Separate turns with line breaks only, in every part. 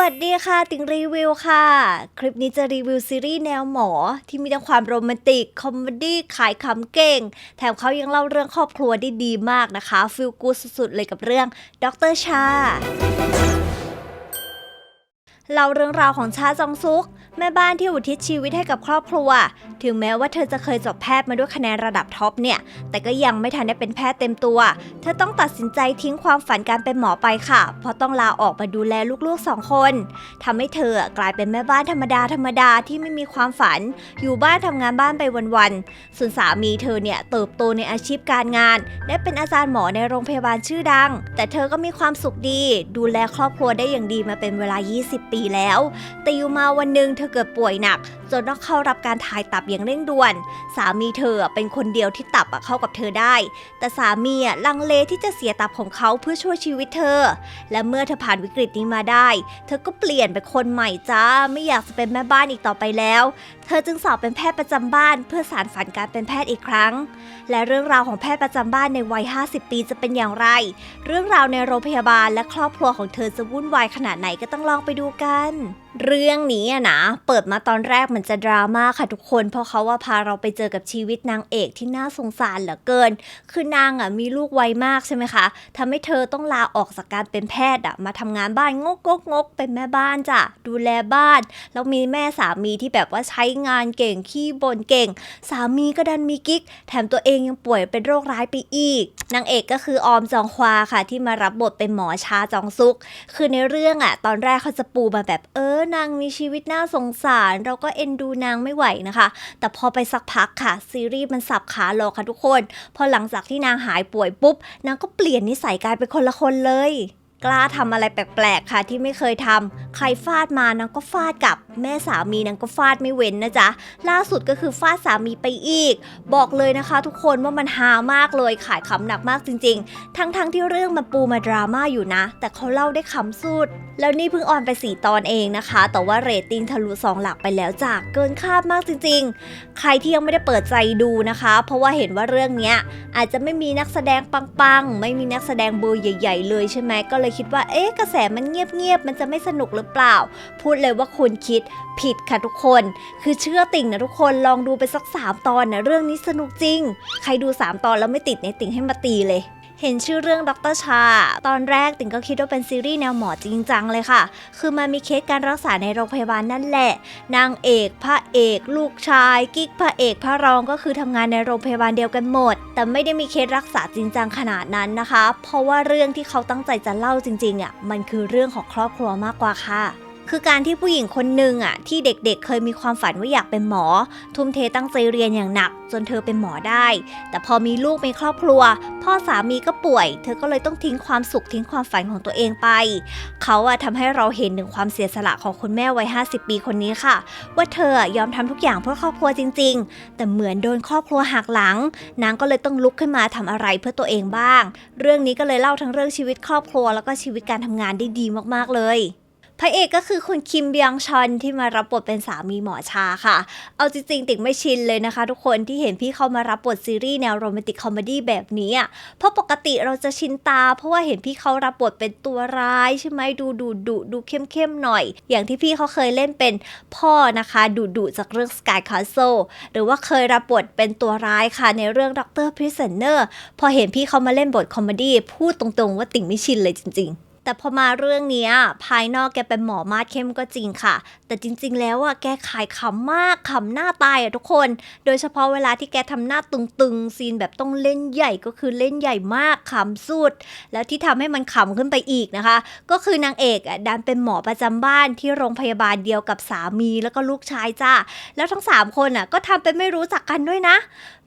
วัสดีค่ะ ติงรีวิวค่ะ คลิปนี้จะรีวิวซีรีส์แนวหมอ ที่มีทั้งความโรแมนติก คอมเมดี้ขายขำเก่ง แถมเขายังเล่าเรื่องครอบครัวได้ดีมากนะคะฟิลกูสุดๆเลยกับเรื่องด็อกเตอร์ชา เล่าเรื่องราวของชาจองซุก แม่บ้านที่อุทิศชีวิตให้กับครอบครัว ถึงแม้ว่าเธอจะเคยจบแพทย์มาด้วยคะแนนระดับท็อปเนี่ย แต่ก็ยังไม่ทันได้เป็นแพทย์เต็มตัว เธอต้องตัดสินใจทิ้งความฝันการเป็นหมอไปค่ะ เพราะต้องลาออกมาดูแลลูกๆสองคนทำให้เธอกลายเป็นแม่บ้านธรรมดาธรรมดาที่ไม่มีความฝัน อยู่บ้านทำงานบ้านไปวันๆส่วนสามีเธอเนี่ยเติบโตในอาชีพการงาน ได้เป็นอาจารย์หมอในโรงพยาบาลชื่อดัง แต่เธอก็มีความสุขดี ดูแลครอบครัวได้อย่างดีมาเป็นเวลา 20ปีแล้วแต่อยู่มาวันหนึ่งเธอเกิดป่วยหนัก จนต้องเข้ารับการถ่ายตับอย่างเร่งด่วน สามีเธอเป็นคนเดียวที่ตับเข้ากับเธอได้ แต่สามีลังเลที่จะเสียตับของเขาเพื่อช่วยชีวิตเธอ และเมื่อเธอผ่านวิกฤตนี้มาได้ เธอก็เปลี่ยนเป็นคนใหม่จ้าไม่อยากจะเป็นแม่บ้านอีกต่อไปแล้ว เธอจึงสอบเป็นแพทย์ประจำบ้านเพื่อสานฝันการเป็นแพทย์อีกครั้ง และเรื่องราวของแพทย์ประจำบ้านในวัย 50 ปีจะเป็นอย่างไร เรื่องราวในโรงพยาบาลและครอบครัวของเธอจะวุ่นวายขนาดไหนก็ต้องลองไปดูกัน เรื่องนี้อะนะ เปิดมาตอนแรกมันจะดราม่าค่ะทุกคน เพราะเขาว่าพาเราไปเจอกับชีวิตนางเอกที่น่าสงสารเหลือเกิน คือนางอะมีลูกไวมากใช่ไหมคะทำให้เธอต้องลาออกจากการเป็นแพทย์อะมาทำงานบ้านงกงกงกเป็นแม่บ้านจ้ะดูแลบ้าน แล้วมีแม่สามีที่แบบว่าใช้งานเก่งขี้บ่นเก่ง สามีก็ดันมีกิ๊ก แถมตัวเองยังป่วยเป็นโรคร้ายไปอีกนางเอกก็คือออมจองควาค่ะที่มารับบทเป็นหมอชาจองซุก คือในเรื่องอะตอนแรกเขาจะปูมาแบบเออนางมีชีวิตน่าสงสาร เราก็เอ็นดูนางไม่ไหวนะคะ แต่พอไปสักพักค่ะซีรีส์มันสับขาหลอกค่ะทุกคน พอหลังจากที่นางหายป่วยปุ๊บนางก็เปลี่ยนนิสัยกลายเป็นคนละคนเลย กล้าทำอะไรแปลกๆค่ะ ที่ไม่เคยทำใครฟาดมานางก็ฟาดกลับ แม่สามีนางก็ฟาดไม่เว้นนะจ๊ะล่าสุดก็คือฟาดสามีไปอีก บอกเลยนะคะ ทุกคนว่ามันฮามากเลยขายขำหนักมากจริง ๆ ทั้งๆทที่เรื่องมันปูมาดราม่าอยู่นะ แต่เขาเล่าได้ขำสุด แล้วนี่เพิ่งออนไป 4 ตอนเองนะคะ แต่ว่าเรตติ้งทะลุ2หลักไปแล้วจากเกินคาดมากจริง ๆ ใครที่ยังไม่ได้เปิดใจดูนะคะ เพราะว่าเห็นว่าเรื่องนี้อาจจะไม่มีนักแสดงปังๆไม่มีนักแสดงเบอร์ใหญ่ ๆ เลยใช่ไหมก็เลยคิดว่า เอ๊ะ กระแสมันเงียบๆ มันจะไม่สนุกหรือเปล่า พูดเลยว่าคุณคิดผิดค่ะทุกคน คือเชื่อติ่งนะทุกคน ลองดูไปสัก 3 ตอนนะเรื่องนี้สนุกจริง ใครดู 3 ตอนแล้วไม่ติดในติ่งให้มาตีเลย เห็นชื่อเรื่องดรชา ตอนแรกติ่งก็คิดว่าเป็นซีรีส์แนวหมอจริงจังเลยค่ะ คือมันมีเคสการรักษาในโรงพยาบาลนั่นแหละ นางเอกพระเอก ลูกชาย กิ๊กพระเอกพระรองก็คือทำงานในโรงพยาบาลเดียวกันหมด แต่ไม่ได้มีเคสรักษาจริงจังขนาดนั้นนะคะ เพราะว่าเรื่องที่เขาตั้งใจจะเล่าจริงๆอะมันคือเรื่องของครอบครัวมากกว่าค่ะ คือการที่ผู้หญิงคนหนึ่งอะที่เด็กๆเคยมีความฝันว่าอยากเป็นหมอ ทุ่มเทตั้งใจเรียนอย่างหนัก จนเธอเป็นหมอได้ แต่พอมีลูกมีครอบครัว พ่อสามีก็ป่วย เธอก็เลยต้องทิ้งความสุขทิ้งความฝันของตัวเองไป เขาอะทำให้เราเห็นถึงความเสียสละของคุณแม่วัย50 ปีคนนี้ค่ะ ว่าเธอยอมทำทุกอย่างเพื่อครอบครัวจริง ๆ แต่เหมือนโดนครอบครัวหักหลัง นางก็เลยต้องลุกขึ้นมาทำอะไรเพื่อตัวเองบ้าง เรื่องนี้ก็เลยเล่าทั้งเรื่องชีวิตครอบครัวแล้วก็ชีวิตการทำงานได้ดีมากๆเลย พระเอกก็คือคุณคิมบียงชอนที่มารับบทเป็นสามีหมอชาค่ะ เอาจริงๆ ติ่งไม่ชินเลยนะคะ ทุกคนที่เห็นพี่เขามารับบทซีรีส์แนวโรแมนติกคอมเมดี้แบบนี้อะเพราะปกติเราจะชินตา เพราะว่าเห็นพี่เขารับบทเป็นตัวร้ายใช่ไหมดูดูดุดูเข้มเข้มๆหน่อย อย่างที่พี่เขาเคยเล่นเป็นพ่อนะคะดุดุจากเรื่อง Sky Castle หรือว่าเคยรับบทเป็นตัวร้ายค่ะในเรื่อง Doctor Prisoner พอเห็นพี่เขามาเล่นบทคอมเมดี้พูดตรงๆว่าติ่งไม่ชินเลยจริง ๆ แต่พอมาเรื่องนี้ภายนอกแกเป็นหมอมาดเข้มก็จริงค่ะ แต่จริงๆ แล้วอะแกขายขำมากขำหน้าตายอะทุกคน โดยเฉพาะเวลาที่แกทำหน้าตึงๆ ซีนแบบต้องเล่นใหญ่ก็คือเล่นใหญ่มากขำสุด แล้วที่ทำให้มันขำขึ้นไปอีกนะคะ ก็คือนางเอกอะดันเป็นหมอประจำบ้านที่โรงพยาบาลเดียวกับสามีแล้วก็ลูกชายจ้าแล้วทั้งสามคนอะก็ทำเป็นไม่รู้จักกันด้วยนะ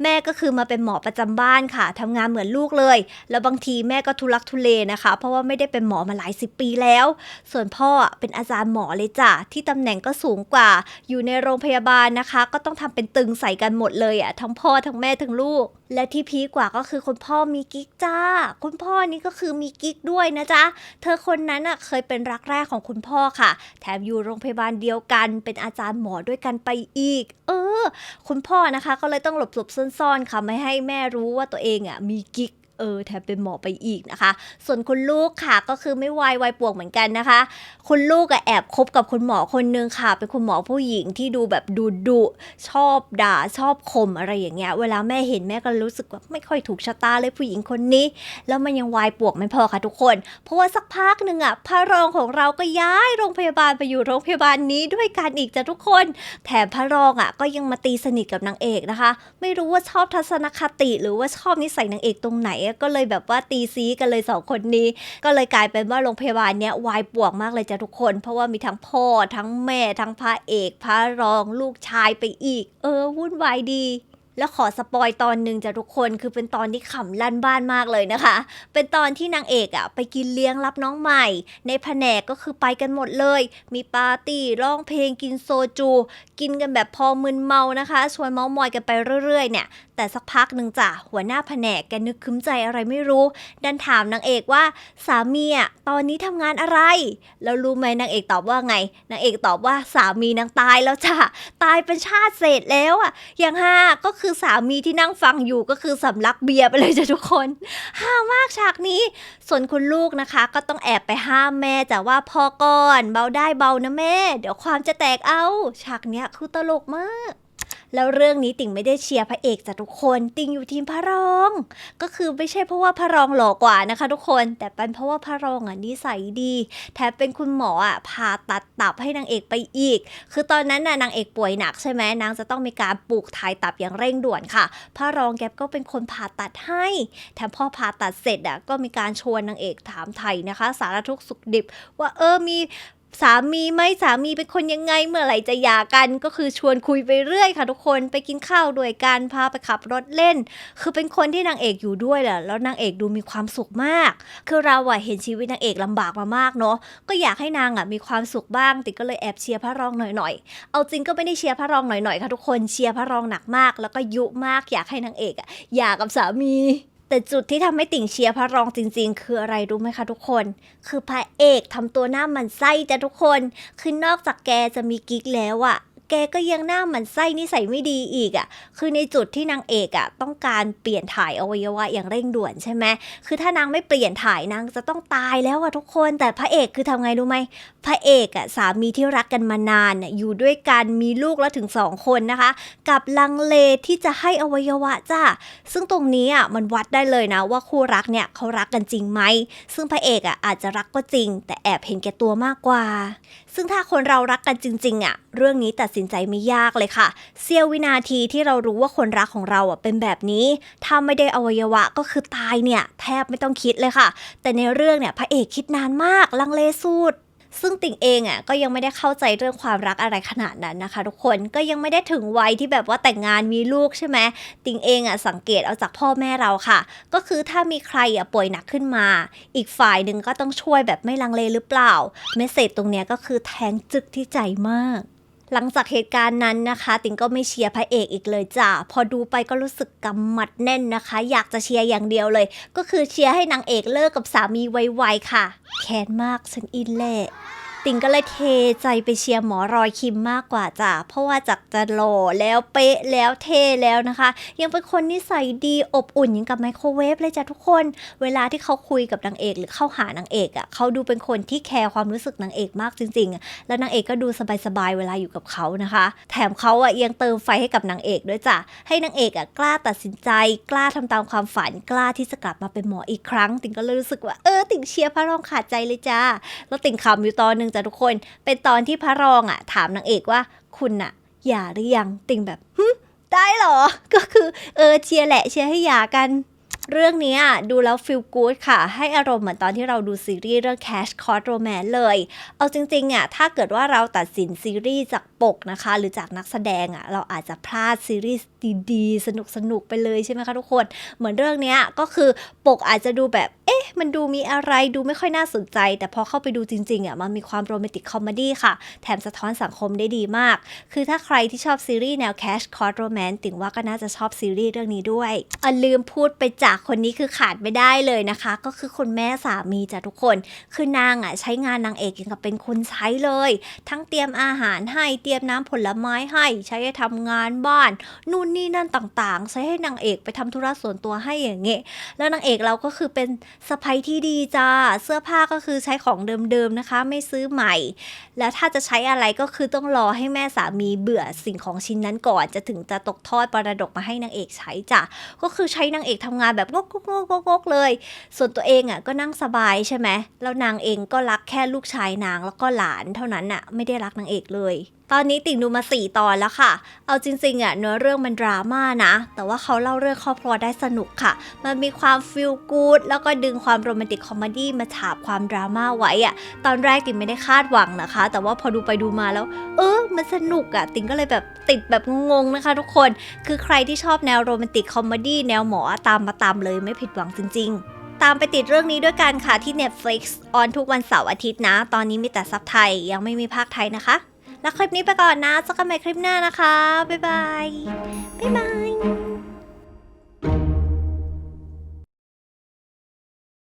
แม่ก็คือมาเป็นหมอประจำบ้านค่ะทำงานเหมือนลูกเลย แล้วบางทีแม่ก็ทุลักทุเลนะคะ เพราะว่าไม่ได้เป็นหมอมาหลายสิบปีแล้ว ส่วนพ่อเป็นอาจารย์หมอเลยจ้ะที่ตำแหน่งก็สูงกว่า อยู่ในโรงพยาบาลนะคะ ก็ต้องทำเป็นตึงใส่กันหมดเลยอะทั้งพ่อทั้งแม่ทั้งลูก และที่พีกว่าก็คือคุณพ่อมีกิ๊กจ้า คุณพ่อนี่ก็คือมีกิ๊กด้วยนะจ๊ะเธอคนนั้นอะเคยเป็นรักแรกของคุณพ่อค่ะ แถมอยู่โรงพยาบาลเดียวกัน เป็นอาจารย์หมอด้วยกันไปอีก เออ คุณพ่อนะคะก็เลยต้องหลบๆซ่อนๆค่ะไม่ให้แม่รู้ว่าตัวเองอะมีกิ๊ก เออแถมเป็นหมอไปอีกนะคะ ส่วนคุณลูกค่ะก็คือไม่วายวัยป่วงเหมือนกันนะคะ คุณลูกอะแอบคบกับคุณหมอคนนึงค่ะ เป็นคุณหมอผู้หญิงที่ดูแบบดุดุชอบด่าชอบข่มอะไรอย่างเงี้ย เวลาแม่เห็นแม่ก็รู้สึกว่าไม่ค่อยถูกชะตาเลยผู้หญิงคนนี้ แล้วมันยังวายป่วงไม่พอค่ะทุกคน เพราะว่าสักพักหนึ่งอะพระรองของเราก็ย้ายโรงพยาบาลไปอยู่โรงพยาบาลนี้ด้วยกันอีกจ้ะทุกคน แถมพระรองอะก็ยังมาตีสนิทกับนางเอกนะคะ ไม่รู้ว่าชอบทัศนคติ หรือว่าชอบนิสัยนางเอกตรงไหนก็เลยแบบว่าตีซีกันเลยสองคนนี้ ก็เลยกลายเป็นว่าโรงพยาบาลเนี้ยวายป่วงมากเลยจ้ะทุกคน เพราะว่ามีทั้งพ่อทั้งแม่ทั้งพระเอกพระรองลูกชายไปอีก เออวุ่นวายดี แล้วขอสปอยตอนหนึ่งจ้ะทุกคนคือเป็นตอนที่ขำลั่นบ้านมากเลยนะคะ เป็นตอนที่นางเอกอะไปกินเลี้ยงรับน้องใหม่ ในแผนกก็คือไปกันหมดเลย มีปาร์ตี้ร้องเพลงกินโซจู กินกันแบบพอมึนเมานะคะชวนเมามอยกันไปเรื่อยๆเนี่ย แต่สักพักหนึ่งจ้ะหัวหน้าแผนกแกนึกคึ้มใจอะไรไม่รู้ ดันถามนางเอกว่าสามีอะตอนนี้ทำงานอะไร แล้วรู้ไหมนางเอกตอบว่าไงนางเอกตอบว่าสามีนางตายแล้วจ้ะตายเป็นชาติเศษแล้วอะอย่างห้าก็คือือสามีที่นั่งฟังอยู่ก็คือสำลักเบียร์ไปเลยจ้ะทุกคนห้ามากฉากนี้ ส่วนคุณลูกนะคะ ก็ต้องแอบไปห้ามแม่จ้ะว่าพอก่อน เบาได้เบานะแม่ เดี๋ยวความจะแตกเอา ฉากเนี้ยคือตลกมาก แล้วเรื่องนี้ติ่งไม่ได้เชียร์พระเอกจ้ะทุกคนติ่งอยู่ทีมพระรอง ก็คือไม่ใช่เพราะว่าพระรองหล่อกว่านะคะ ทุกคน แต่เป็นเพราะว่าพระรองอะนิสัยดีแถมเป็นคุณหมออะผ่าตัดตับให้นางเอกไปอีก คือตอนนั้นน่ะนางเอกป่วยหนักใช่ไหมนางจะต้องมีการปลูกถ่ายตับอย่างเร่งด่วนค่ะ พระรองแกก็เป็นคนผ่าตัดให้แถมพอผ่าตัดเสร็จอะก็มีการชวนนางเอกถามไทยนะคะ สารทุกข์สุขดิบว่าเออมี สามีไหมสามีเป็นคนยังไงเมื่อไหร่จะหย่ากันก็คือชวนคุยไปเรื่อยค่ะทุกคนไปกินข้าวด้วยกันพาไปขับรถเล่น คือเป็นคนที่นางเอกอยู่ด้วยแหละแล้วนางเอกดูมีความสุขมาก คือเราอะเห็นชีวิตนางเอกลำบากมามากเนาะก็อยากให้นางอะมีความสุขบ้าง ติก็เลยแอบเชียร์พระรองหน่อยๆ เอาจริงก็ไม่ได้เชียร์พระรองหน่อยๆค่ะทุกคนเชียร์พระรองหนักมาก แล้วก็ยุมากอยากให้นางเอกอะหย่ากับสามี แต่จุดที่ทำให้ติ่งเชียร์พระรองจริง ๆ คืออะไรรู้ไหมคะทุกคน คือพระเอกทำตัวหน้ามันไส้จ้ะทุกคน คือนอกจากแกจะมีกิ๊กแล้วอะ แกก็ยังหน้าหมันไส้นิสัยไม่ดีอีกอะคือในจุดที่นางเอกอะต้องการเปลี่ยนถ่ายอวัยวะอย่างเร่งด่วนใช่ไหมคือถ้านางไม่เปลี่ยนถ่ายนางจะต้องตายแล้วอะทุกคนแต่พระเอกคือทำไงรู้ไหมพระเอกอะสามีที่รักกันมานานน่ะอยู่ด้วยกันมีลูกแล้วถึงสองคนนะคะ กับลังเลที่จะให้อวัยวะจ้าซึ่งตรงนี้อะมันวัดได้เลยนะว่าคู่รักเนี่ยเขารักกันจริงไหมซึ่งพระเอกอะอาจจะรักก็จริง แต่แอบเห็นแก่ตัวมากกว่า ซึ่งถ้าคนเรารักกันจริงๆอะเรื่องนี้ตัดสินใจไม่ยากเลยค่ะเสี้ยววินาทีที่เรารู้ว่าคนรักของเราอะเป็นแบบนี้ ถ้าไม่ได้อวัยวะก็คือตายเนี่ยแทบไม่ต้องคิดเลยค่ะ แต่ในเรื่องเนี่ยพระเอกคิดนานมากลังเลสุด ซึ่งติ่งเองอะก็ยังไม่ได้เข้าใจเรื่องความรักอะไรขนาดนั้นนะคะ ทุกคนก็ยังไม่ได้ถึงวัยที่แบบว่าแต่งงานมีลูกใช่ไหมติ่งเองอะสังเกตเอาจากพ่อแม่เราค่ะ ก็คือถ้ามีใครอะป่วยหนักขึ้นมา อีกฝ่ายหนึ่งก็ต้องช่วยแบบไม่ลังเลหรือเปล่าเมสเซจตรงเนี้ยก็คือแทงจึกที่ใจมาก หลังจากเหตุการณ์นั้นนะคะ ติงก็ไม่เชียร์พระเอกอีกเลยจ้ะพอดูไปก็รู้สึกกำหมัดแน่นนะคะ อยากจะเชียร์อย่างเดียวเลย ก็คือเชียร์ให้นางเอกเลิกกับสามีไวๆค่ะแค้นมากฉันอินแหละ ติงก็เลยเทใจไปเชียร์หมอรอยคิมมากกว่าจ้ะ เพราะว่าจากจะหล่อแล้วเป๊ะแล้วเท่แล้วนะคะ ยังเป็นคนนิสัยดีอบอุ่นย่างกับไมโครเวฟเลยจ้ะทุกคน เวลาที่เขาคุยกับนางเอกหรือเข้าหานางเอกอะ่ะเขาดูเป็นคนที่แคร์ความรู้สึกนางเอกมากจริง ๆ แล้วนางเอกก็ดูสบายๆเวลาอยู่กับเขานะคะ แถมเขาอะยังเติมไฟให้กับนางเอกด้วยจ้ะ ให้นางเอกอะกล้าตัดสินใจ กล้าทำตามความฝันกล้าที่จะกลับมาเป็นหมออีกครั้ง ติงก็เลยรู้สึกว่าเออติงเชียร์พระรองขาดใจเลยจ้าแล้วติงคำอยู่ตอนหนึ่งจ้ะทุกคน เป็นตอนที่พระรองอะถามนางเอกว่าคุณอะหย่าหรือยังติ่งแบบได้เหรอ ก็คือเออเชียร์แหละเชียร์ให้หย่ากัน เรื่องนี้ดูแล้วฟีลกู๊ดค่ะ ให้อารมณ์เหมือนตอนที่เราดูซีรีส์เรื่อง Cash Court Romance เลย เอาจริงๆอะถ้าเกิดว่าเราตัดสินซีรีส์จากปกนะคะ หรือจากนักแสดงอะเราอาจจะพลาดซีรีส์ดีๆ สนุกๆ ไปเลยใช่ไหมคะทุกคน เหมือนเรื่องนี้ก็คือปกอาจจะดูแบบ เอ๊ะ มันดูมีอะไรดูไม่ค่อยน่าสนใจ แต่พอเข้าไปดูจริงๆอะมันมีความโรแมนติกคอมเมดี้ค่ะ แถมสะท้อนสังคมได้ดีมาก คือถ้าใครที่ชอบซีรีส์แนว Cash Court Romance ติ่งว่าก็น่าจะชอบซีรีส์เรื่องนี้ด้วยอะลืมพูดไปจ้ะคนนี้คือขาดไม่ได้เลยนะคะ ก็คือคุณแม่สามีจ้ะทุกคน คือนางอะใช้งานนางเอกอย่างกับเป็นคนใช้เลย ทั้งเตรียมอาหารให้เตรียมน้ำผลไม้ให้ ใช้ให้ทำงานบ้าน นู่นนี่นั่นต่างๆ ใช้ให้นางเอกไปทำธุระส่วนตัวให้อย่างเงี้ยแล้วนางเอกเราก็คือเป็นสะใภ้ที่ดีจ้าเสื้อผ้าก็คือใช้ของเดิมๆนะคะ ไม่ซื้อใหม่ แล้วถ้าจะใช้อะไรก็คือต้องรอให้แม่สามีเบื่อสิ่งของชิ้นนั้นก่อน จะถึงจะตกทอดปรดกมาให้นางเอกใช้จ้ะก็คือใช้นางเอกทำงานแบบงกงกงกงกเลย ส่วนตัวเองอะก็นั่งสบายใช่ไหมแล้วนางเองก็รักแค่ลูกชายนางแล้วก็หลานเท่านั้นอะไม่ได้รักนางเอกเลยตอนนี้ติ่งดูมาสี่ตอนแล้วค่ะ เอาจริงๆอะเนื้อเรื่องมันดราม่านะ แต่ว่าเขาเล่าเรื่องครอบครัวได้สนุกค่ะ มันมีความฟีลกูดแล้วก็ดึงความโรแมนติกคอมเมดี้มาฉาบความดราม่าไว้อะ ตอนแรกติ่งไม่ได้คาดหวังนะคะ แต่ว่าพอดูไปดูมาแล้ว เออ มันสนุกอะ ติ่งก็เลยแบบติดแบบงงๆนะคะ ทุกคน คือใครที่ชอบแนวโรแมนติกคอมเมดี้แนวหมอตามมาตามเลยไม่ผิดหวังจริง ๆตามไปติดเรื่องนี้ด้วยกันค่ะที่ Netflix ออนทุกวันเสาร์อาทิตย์นะ ตอนนี้มีแต่ซับไทยยังไม่มีภาคไทยนะคะ แล้วคลิปนี้ไปก่อนนะเจอกันใหม่คลิปหน้านะคะ บ๊ายบาย บ๊ายบาย